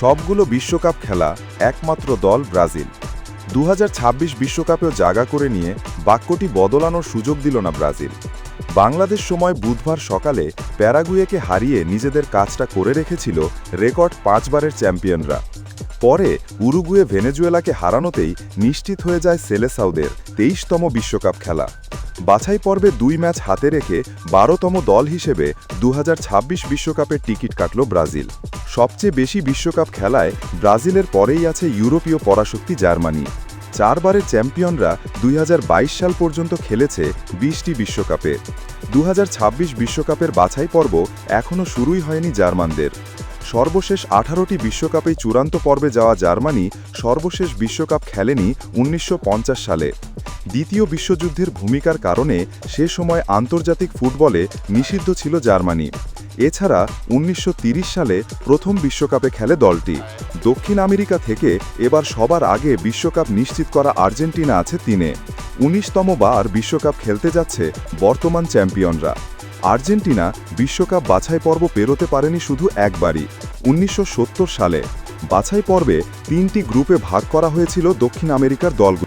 সবগুলো বিশ্বকাপ খেলা একমাত্র দল ব্রাজিল। দু বিশ্বকাপেও জায়গা করে নিয়ে বাক্যটি বদলানোর সুযোগ দিল না ব্রাজিল। বাংলাদেশ সময় বুধবার সকালে প্যারাগুয়েকে হারিয়ে নিজেদের কাজটা করে রেখেছিল রেকর্ড পাঁচবারের চ্যাম্পিয়নরা। পরে উরুগুয়ে ভেনেজুয়েলাকে হারানোতেই নিশ্চিত হয়ে যায় সেলেসাউদের তেইশতম বিশ্বকাপ খেলা। বাছাই পর্বে দুই ম্যাচ হাতে রেখে বারোতম দল হিসেবে দু বিশ্বকাপের টিকিট কাটল ব্রাজিল। সবচেয়ে বেশি বিশ্বকাপ খেলায় ব্রাজিলের পরেই আছে ইউরোপীয় পরাশক্তি জার্মানি। চারবারের চ্যাম্পিয়নরা দুই হাজার বাইশ সাল পর্যন্ত খেলেছে বিশটি বিশ্বকাপে। দু বিশ্বকাপের বাছাই পর্ব এখনও শুরুই হয়নি জার্মানদের। সর্বশেষ আঠারোটি বিশ্বকাপে চূড়ান্ত পর্বে যাওয়া জার্মানি সর্বশেষ বিশ্বকাপ খেলেনি উনিশশো পঞ্চাশ সালে। দ্বিতীয় বিশ্বযুদ্ধের ভূমিকার কারণে সে সময় আন্তর্জাতিক ফুটবলে নিষিদ্ধ ছিল জার্মানি। এছাড়া উনিশশো সালে প্রথম বিশ্বকাপে খেলে দলটি। দক্ষিণ আমেরিকা থেকে এবার সবার আগে বিশ্বকাপ নিশ্চিত করা আর্জেন্টিনা আছে তিনে। উনিশতম বার বিশ্বকাপ খেলতে যাচ্ছে বর্তমান চ্যাম্পিয়নরা। আর্জেন্টিনা বিশ্বকাপ বাছাই পর্ব পেরোতে পারেনি শুধু একবারই। উনিশশো সত্তর সালে বাছাই পর্বে তিনটি গ্রুপে ভাগ করা হয়েছিল দক্ষিণ আমেরিকার দলগুলো।